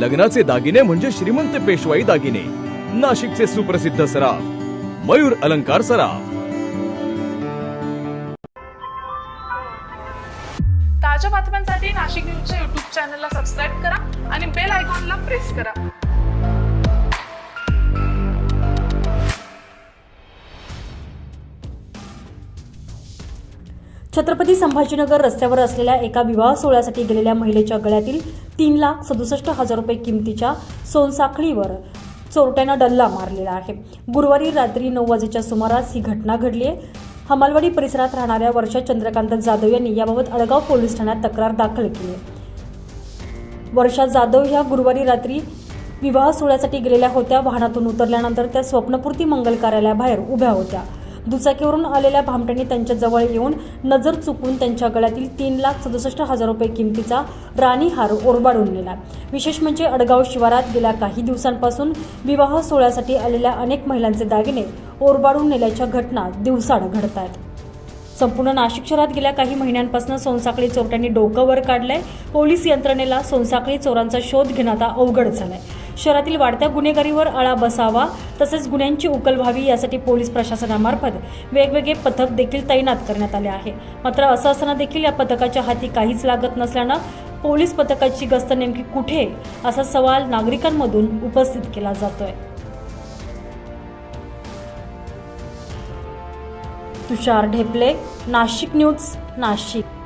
लग्नाचे दागिने म्हणजे श्रीमंत पेशवाई दागिने. नाशिकचे सुप्रसिद्ध सराफ मयूर अलंकार सराफ. ताज्या बातम्यांसाठी नाशिक न्यूजच्या युट्यूब चॅनलला सबस्क्राईब करा आणि बेल आयकॉनला प्रेस करा. छत्रपती संभाजीनगर रस्त्यावर असलेल्या एका विवाह सोहळ्यासाठी गेलेल्या महिलेच्या गळ्यातील तीन लाख सदुसष्ट हजार रुपये किमतीच्या सोनसाखळीवर चोरट्यानं डल्ला मारलेला आहे. गुरुवारी रात्री नऊ वाजेच्या सुमारास ही घटना घडली आहे. हमालवाडी परिसरात राहणाऱ्या वर्षा चंद्रकांत जाधव यांनी याबाबत अडगाव पोलीस ठाण्यात तक्रार दाखल केली वर्षा जाधव ह्या गुरुवारी रात्री विवाह सोहळ्यासाठी गेलेल्या होत्या. वाहनातून उतरल्यानंतर त्या स्वप्नपूर्ती मंगल कार्यालयाबाहेर उभ्या होत्या. दुचाकीवरून आलेल्या भामट्यांनी त्यांच्या जवळ येऊन नजर चुकून त्यांच्या गळ्यातील तीन लाख सदुसष्ट हजार रुपये किमतीचा राणी हार ओरबाडून नेला. विशेष म्हणजे अडगाव शिवारात गेल्या काही दिवसांपासून विवाह सोहळ्यासाठी आलेल्या अनेक महिलांचे दागिने ओरबाडून नेल्याच्या घटना दिवसाड घडत आहेत संपूर्ण नाशिक शहरात गेल्या काही महिन्यांपासून सोनसाखळी चोरट्यांनी डोकं वर काढलंय. पोलीस यंत्रणेला सोनसाखळी चोरांचा शोध घेणं आता अवघड झालाय. शहरातील वाढत्या गुन्हेगारीवर आळा बसावा तसेच गुन्ह्यांची उकल व्हावी यासाठी पोलीस प्रशासनामार्फत वेगवेगळे पथक देखील तैनात करण्यात आले आहे. मात्र असं असताना देखील या पथकाच्या हाती काहीच लागत नसल्यानं पोलीस पथकाची गस्त नेमकी कुठे असा सवाल नागरिकांमधून उपस्थित केला जातोय. तुषार ढेपले नाशिक न्यूज नाशिक.